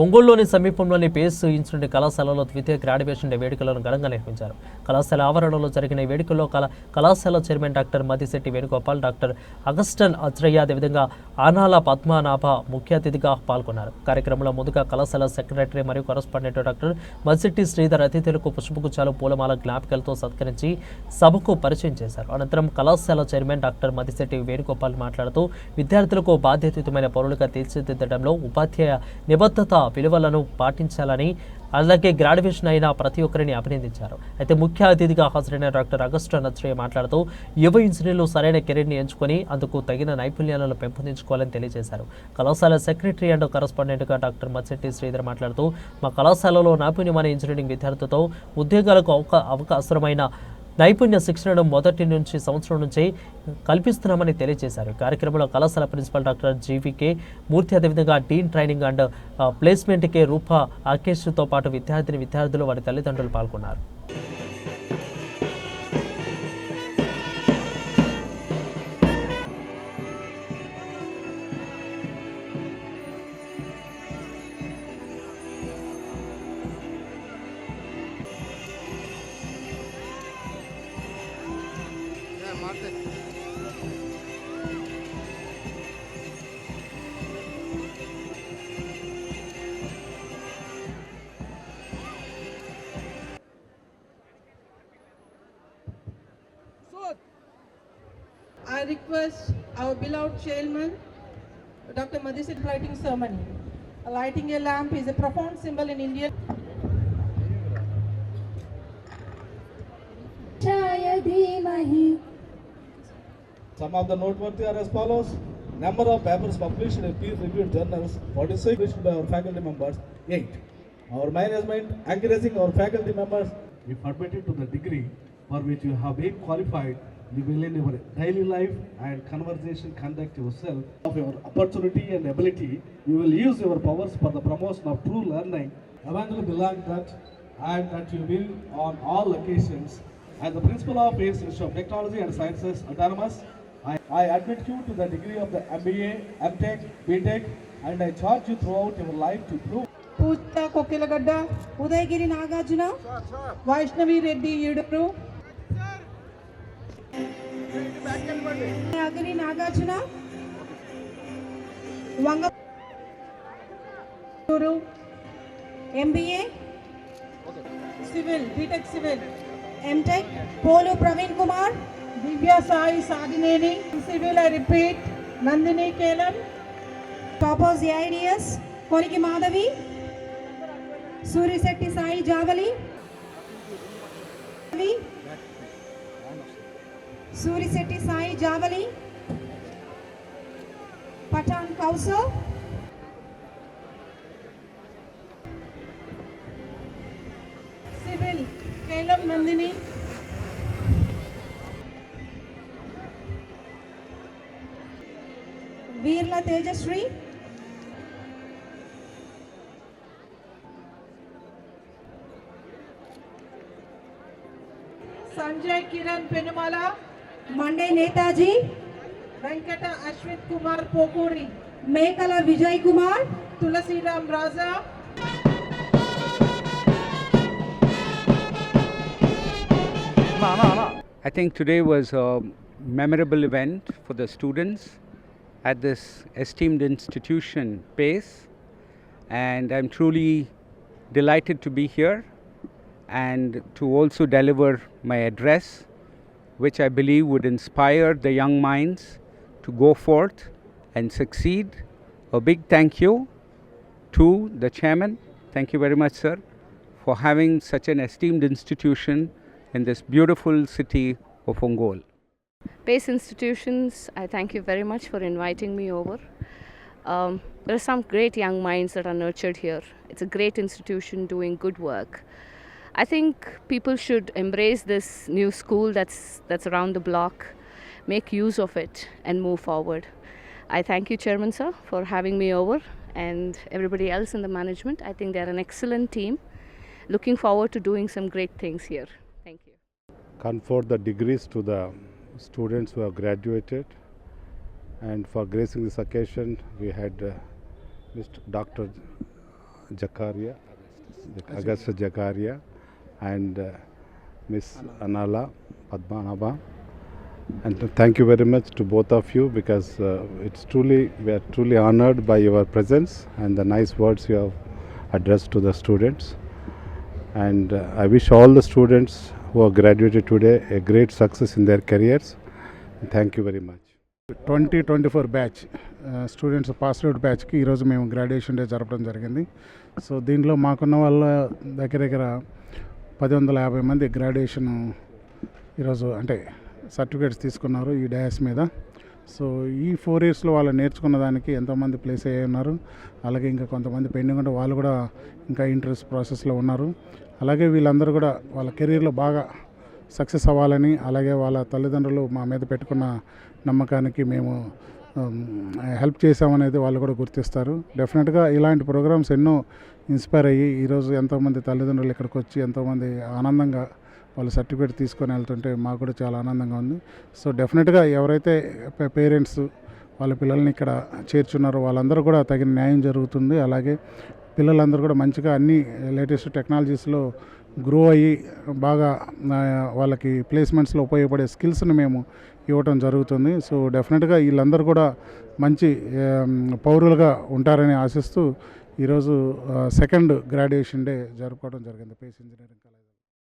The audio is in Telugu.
ఒంగోలులోని సమీపంలోని పేస్ ఇన్స్టిట్యూట్ కళాశాలలో ద్వితీయ గ్రాడ్యుయేషన్ డే వేడుకలను ఘనంగా నిర్వహించారు. కళాశాల ఆవరణలో జరిగిన వేడుకల్లో కళ కళాశాల chairman doctor Madisetti Venugopal doctor Augustine Athreya అదేవిధంగా ఆనాల పద్మనాభ ముఖ్య అతిథిగా పాల్గొన్నారు. కార్యక్రమంలో ముందుగా కళాశాల సెక్రటరీ మరియు కరస్పాండెంట్ డాక్టర్ మదిశెట్టి శ్రీధర్ అతిథులకు పుష్పగుచ్చాలు పూలమాల జ్ఞాపికలతో సత్కరించి సభకు పరిచయం చేశారు. అనంతరం కళాశాల చైర్మన్ డాక్టర్ మదిశెట్టి వేణుగోపాల్ మాట్లాడుతూ విద్యార్థులకు బాధ్యతయుతమైన పౌరులుగా తీర్చిదిద్దడంలో ఉపాధ్యాయ నిబద్ధత విలువలను పాటించాలని అలాగే గ్రాడ్యుయేషన్ అయిన ప్రతి ఒక్కరిని అభినందించారు. అయితే ముఖ్య అతిథిగా హాజరైన డాక్టర్ అగస్టు నత్రయ్య మాట్లాడుతూ యువ ఇంజనీర్లు సరైన కెరీర్ని ఎంచుకొని అందుకు తగిన నైపుణ్యాలను పెంపొందించుకోవాలని తెలియజేశారు. కళాశాల సెక్రటరీ అండ్ కరస్పాండెంట్గా డాక్టర్ మత్సెట్టి శ్రీధర్ మాట్లాడుతూ మా కళాశాలలో నైపుణ్యమైన ఇంజనీరింగ్ విద్యార్థులతో ఉద్యోగాలకు అవకా అవకాశమైన నైపుణ్య శిక్షణను మొదటి నుంచి సంవత్సరం నుంచి కల్పిస్తున్నామని తెలియజేశారు. కార్యక్రమంలో కళాశాల ప్రిన్సిపల్ డాక్టర్ జీవీకే మూర్తి అదేవిధంగా డీన్ ట్రైనింగ్ అండ్ ప్లేస్మెంట్కే ప్లేస్మెంట్ కే రూప ఆకేష్తో పాటు విద్యార్థిని విద్యార్థులు వారి తల్లిదండ్రులు పాల్గొన్నారు. I request our beloved chairman, Dr. Madhisit lighting ceremony. Lighting a lamp is a profound symbol in India. Some of the noteworthy are as follows. Number of papers published in peer-reviewed journals, 46 published by our faculty members, 8. Our management encouraging our faculty members, if admitted to the degree for which you have been qualified, you will in your daily life and conversation conduct yourself of your opportunity and ability. You will use your powers for the promotion of true learning. Eventually belong that and that you will on all occasions as the principal of ACE Institute of Technology and Sciences Autonomous, I, I admit you to the degree of the MBA, MTech, BTech, and I charge you throughout your life to prove Pujitha Kokkiligadda Udayagiri Nagarjuna Vaishnavi Reddy ఈడురు Agni Nagarjuna Vanga MBA civil BTech civil MTech Polu Praveen Kumar Divya Sai Saagineni civil I repeat Nandini Kelan toppers A I D S Koniki Madhavi Surisetty Sai Javali Surisetti Sai Javali Pathan Kausar civil కేలం Nandini Veerla Tejasri Sanjay Kiran Penumala Monday Netaji Venkata Ashwith Kumar Pokuri మేకల విజయ్ కుమార్ తులసిరామ్ రాజా I think today was a memorable event for the students at this esteemed institution, PACE, and I'm truly delighted to be here and to also deliver my address, which I believe would inspire the young minds to go forth and succeed. A big thank you to the chairman. Thank you very much, sir, for having such an esteemed institution in this beautiful city of Ongol. Pace Institutions, I thank you very much for inviting me over. Um, there are some great young minds that are nurtured here. It's a great institution doing good work. I think people should embrace this new school that's that's around the block, make use of it, and move forward. I thank you, Chairman Sir, for having me over, and everybody else in the management. I think they're an excellent team. Looking forward to doing some great things here. Thank you. confer the degrees to the students who have graduated. And for gracing this occasion, we had uh, Mr. Dr. Jakaria, Augusta Jakaria, and miss Anala Padmanabha and thank you very much to both of you because it's truly we are truly honoured by your presence and the nice words you have address to the students and I wish all the students who are graduated today a great success in their careers thank you very much twenty twenty four batch students pass out బ్యాచ్కి ఈరోజు మేము గ్రాడ్యుయేషన్ డే జరపడం జరిగింది. సో దీంట్లో మాకున్న వాళ్ళ దగ్గర దగ్గర పది వందల యాభై మంది గ్రాడ్యుయేషన్ ఈరోజు అంటే సర్టిఫికేట్స్ తీసుకున్నారు ఈ డయాస్ మీద. సో ఈ ఫోర్ ఇయర్స్లో వాళ్ళు నేర్చుకున్న దానికి ఎంతోమంది ప్లేస్ అయ్యి ఉన్నారు. అలాగే ఇంకా కొంతమంది పెండింగ్ ఉంటే వాళ్ళు కూడా ఇంకా ఇంట్రెస్ట్ ప్రాసెస్లో ఉన్నారు. అలాగే వీళ్ళందరూ కూడా వాళ్ళ కెరీర్లో బాగా సక్సెస్ అవ్వాలని అలాగే వాళ్ళ తల్లిదండ్రులు మా మీద పెట్టుకున్న నమ్మకానికి మేము Um, హెల్ప్ చేసామనేది వాళ్ళు కూడా గుర్తిస్తారు. డెఫినెట్గా ఇలాంటి ప్రోగ్రామ్స్ ఎన్నో ఇన్స్పైర్ అయ్యి ఈరోజు ఎంతోమంది తల్లిదండ్రులు ఇక్కడికి వచ్చి ఎంతోమంది ఆనందంగా వాళ్ళు సర్టిఫికేట్ తీసుకొని వెళ్తుంటే మాకు కూడా చాలా ఆనందంగా ఉంది. సో డెఫినెట్గా ఎవరైతే పేరెంట్స్ వాళ్ళ పిల్లల్ని ఇక్కడ చేర్చున్నారో వాళ్ళందరూ కూడా తగిన న్యాయం జరుగుతుంది. అలాగే పిల్లలందరూ కూడా మంచిగా అన్ని లేటెస్ట్ టెక్నాలజీస్లో గ్రో అయ్యి బాగా వాళ్ళకి ప్లేస్మెంట్స్లో ఉపయోగపడే స్కిల్స్ని మేము ఇవ్వటం జరుగుతుంది. సో డెఫినెట్గా వీళ్ళందరూ కూడా మంచి పౌరులుగా ఉంటారని ఆశిస్తూ ఈరోజు సెకండ్ గ్రాడ్యుయేషన్ డే జరుపుకోవడం జరిగింది. Face engineering college